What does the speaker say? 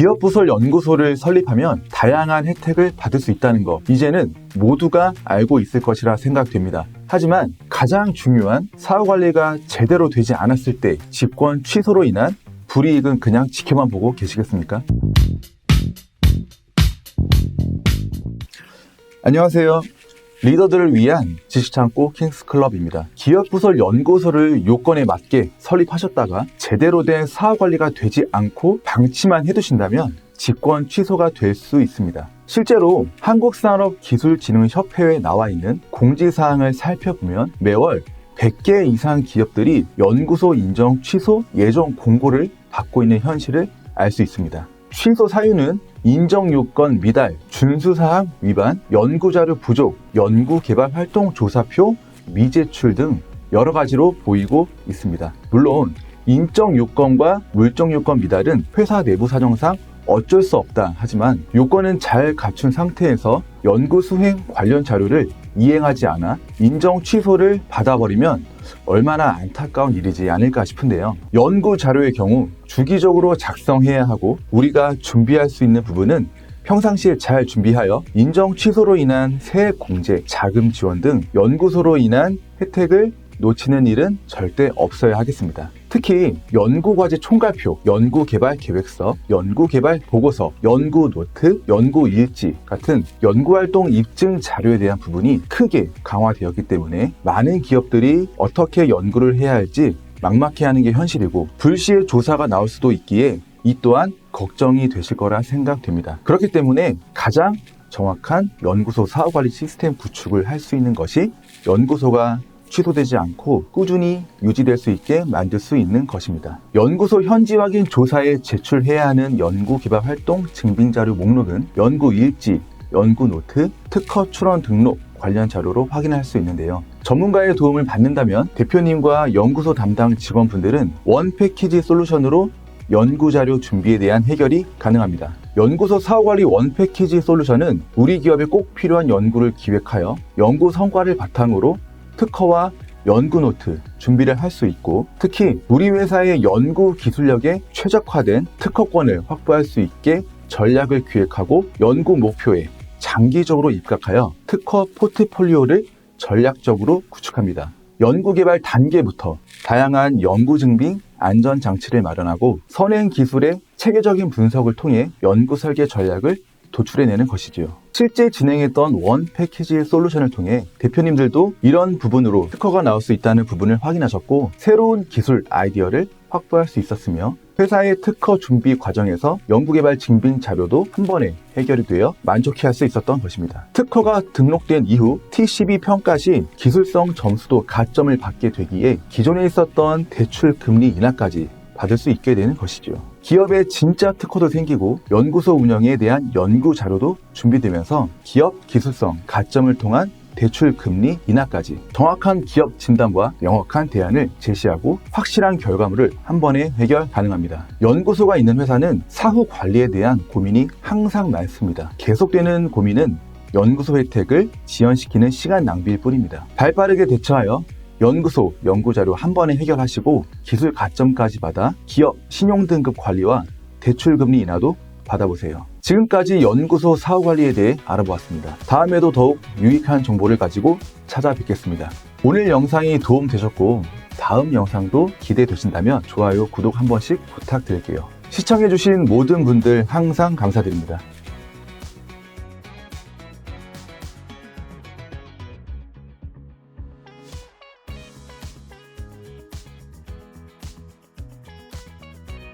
기업부설 연구소를 설립하면 다양한 혜택을 받을 수 있다는 거 이제는 모두가 알고 있을 것이라 생각됩니다. 하지만 가장 중요한 사후 관리가 제대로 되지 않았을 때 집권 취소로 인한 불이익은 그냥 지켜만 보고 계시겠습니까? 안녕하세요. 리더들을 위한 지식창고 킹스클럽입니다. 기업 부설 연구소를 요건에 맞게 설립하셨다가 제대로 된 사업 관리가 되지 않고 방치만 해두신다면 직권 취소가 될 수 있습니다. 실제로 한국산업기술진흥협회에 나와 있는 공지사항을 살펴보면 매월 100개 이상 기업들이 연구소 인정 취소 예정 공고를 받고 있는 현실을 알 수 있습니다. 취소 사유는 인정 요건 미달, 준수 사항 위반, 연구 자료 부족, 연구 개발 활동 조사표 미제출 등 여러 가지로 보이고 있습니다. 물론 인정 요건과 물정 요건 미달은 회사 내부 사정상 어쩔 수 없다 하지만 요건은 잘 갖춘 상태에서 연구 수행 관련 자료를 이행하지 않아 인정 취소를 받아버리면 얼마나 안타까운 일이지 않을까 싶은데요. 연구 자료의 경우 주기적으로 작성해야 하고 우리가 준비할 수 있는 부분은 평상시에 잘 준비하여 인정 취소로 인한 세액 공제, 자금 지원 등 연구소로 인한 혜택을 놓치는 일은 절대 없어야 하겠습니다. 특히 연구과제 총괄표, 연구개발 계획서, 연구개발 보고서, 연구노트, 연구일지 같은 연구활동 입증 자료에 대한 부분이 크게 강화되었기 때문에 많은 기업들이 어떻게 연구를 해야 할지 막막해 하는 게 현실이고 불시에 조사가 나올 수도 있기에 이 또한 걱정이 되실 거라 생각됩니다. 그렇기 때문에 가장 정확한 연구소 사후관리 시스템 구축을 할 수 있는 것이 연구소가 취소되지 않고 꾸준히 유지될 수 있게 만들 수 있는 것입니다. 연구소 현지 확인 조사에 제출해야 하는 연구 개발 활동 증빙 자료 목록은 연구 일지, 연구 노트, 특허 출원 등록 관련 자료로 확인할 수 있는데요. 전문가의 도움을 받는다면 대표님과 연구소 담당 직원분들은 원 패키지 솔루션으로 연구 자료 준비에 대한 해결이 가능합니다. 연구소 사후관리 원 패키지 솔루션은 우리 기업에 꼭 필요한 연구를 기획하여 연구 성과를 바탕으로 특허와 연구 노트 준비를 할 수 있고 특히 우리 회사의 연구 기술력에 최적화된 특허권을 확보할 수 있게 전략을 기획하고 연구 목표에 장기적으로 입각하여 특허 포트폴리오를 전략적으로 구축합니다. 연구개발 단계부터 다양한 연구 증빙, 안전 장치를 마련하고 선행 기술의 체계적인 분석을 통해 연구 설계 전략을 도출해내는 것이지요. 실제 진행했던 원 패키지 솔루션을 통해 대표님들도 이런 부분으로 특허가 나올 수 있다는 부분을 확인하셨고 새로운 기술 아이디어를 확보할 수 있었으며 회사의 특허 준비 과정에서 연구개발 증빙 자료도 한 번에 해결이 되어 만족해할 수 있었던 것입니다. 특허가 등록된 이후 TCB 평가 시 기술성 점수도 가점을 받게 되기에 기존에 있었던 대출 금리 인하까지 받을 수 있게 되는 것이죠. 기업의 진짜 특허도 생기고 연구소 운영에 대한 연구 자료도 준비되면서 기업 기술성 가점을 통한 대출 금리 인하까지 정확한 기업 진단과 명확한 대안을 제시하고 확실한 결과물을 한 번에 해결 가능합니다. 연구소가 있는 회사는 사후 관리에 대한 고민이 항상 많습니다. 계속되는 고민은 연구소 혜택을 지연시키는 시간 낭비일 뿐입니다. 발 빠르게 대처하여 연구소 연구자료 한 번에 해결하시고 기술 가점까지 받아 기업 신용등급 관리와 대출금리 인하도 받아보세요. 지금까지 연구소 사후 관리에 대해 알아보았습니다. 다음에도 더욱 유익한 정보를 가지고 찾아뵙겠습니다. 오늘 영상이 도움되셨고 다음 영상도 기대되신다면 좋아요, 구독 한 번씩 부탁드릴게요. 시청해주신 모든 분들 항상 감사드립니다.